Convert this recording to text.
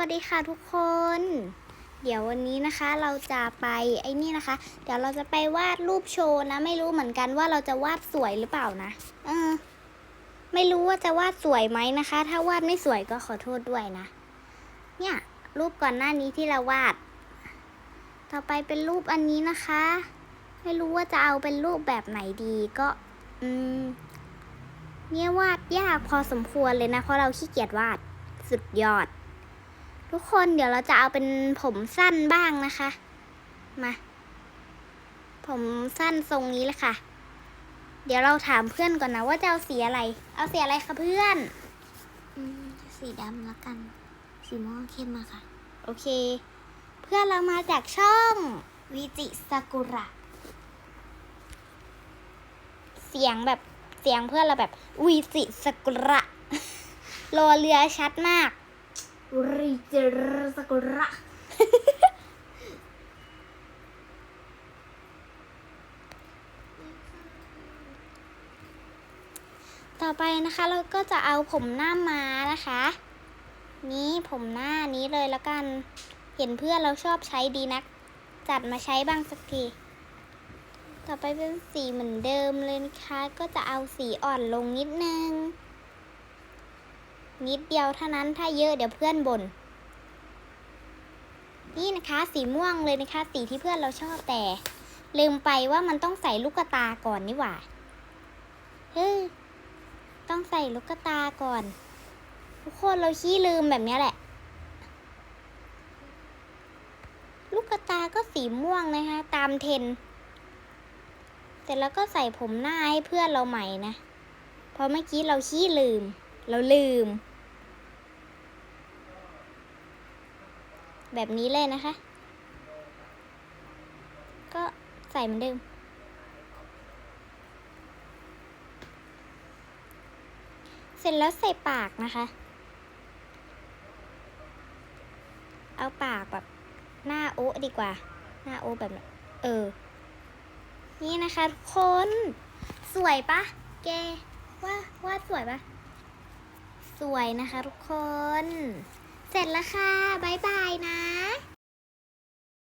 วัสดีค่ะทุกคน เดี๋ยววันนี้นะคะเราจะไปไอ้นี่นะคะ เดี๋ยวเราจะไปวาดรูปโชว์นะ ไม่รู้เหมือนกันว่าเราจะวาดสวยหรือเปล่านะ เออ ไม่รู้ว่าจะวาดสวยไหมนะคะ ถ้าวาดไม่สวยก็ขอโทษด้วยนะ เนี่ย รูปก่อนหน้านี้ที่เราวาด ต่อไปเป็นรูปอันนี้นะคะ ไม่รู้ว่าจะเอาเป็นรูปแบบไหนดีก็ อืม เนี่ยวาดยากพอสมควรเลยนะ เพราะเราขี้เกียจวาดสุดยอด ทุกคนเดี๋ยวเราจะเอาเป็นผมสั้นบ้างนะคะ มา ผมสั้นทรงนี้เลยค่ะ เดี๋ยวเราถามเพื่อนก่อนนะว่าจะเอาสีอะไร เอาสีอะไรคะเพื่อนอืมสีดำแล้วกัน สีม่วงเข้มมาค่ะ โอเค เพื่อนเรามาจากช่องวิจิซากุระ เสียงแบบเสียงเพื่อนเราแบบวิจิซากุระรอเรือชัดมาก ริเจรสกุระต่อไปนะคะเราก็จะเอาผมหน้าม้านะคะ นี้ผมหน้านี้เลยแล้วกัน เห็นเพื่อนเราชอบใช้ดีนัก จัดมาใช้บ้างสักที ต่อไปเป็นสีเหมือนเดิมเลยนะคะ ก็จะเอาสีอ่อนลงนิดนึง นิดเดียวเท่านั้นถ้าเยอะเดี๋ยวเพื่อนบน่นนี่นะคะสีม่วงเลยนะคะ สีที่เพื่อนเราชอบแต่ ลืมไปว่ามันต้องใส่ลูกตาก่อนนี่หว่าเฮ้ยต้องใส่ลูกตาก่อน ทุกคนเราขี้ลืมแบบนี้แหละ ลูกตาก็สีม่วงนะคะ ตามเทนด์แต่แล้วก็ใส่ผมหน้าให้เพื่อนเราใหม่นะ เพราะเมื่อกี้เราขี้ลืม เราลืม แบบนี้เลยนะคะ ก็ใส่เหมือนเดิมเสร็จแล้วใส่ปากนะคะ เอาปากแบบหน้าโอ๊ดีกว่า หน้าโอ๊แบบเออ นี่นะคะทุกคน สวยปะแกว่าว่าสวยปะ สวยนะคะทุกคน เสร็จแล้วค่ะ บ๊ายบายนะ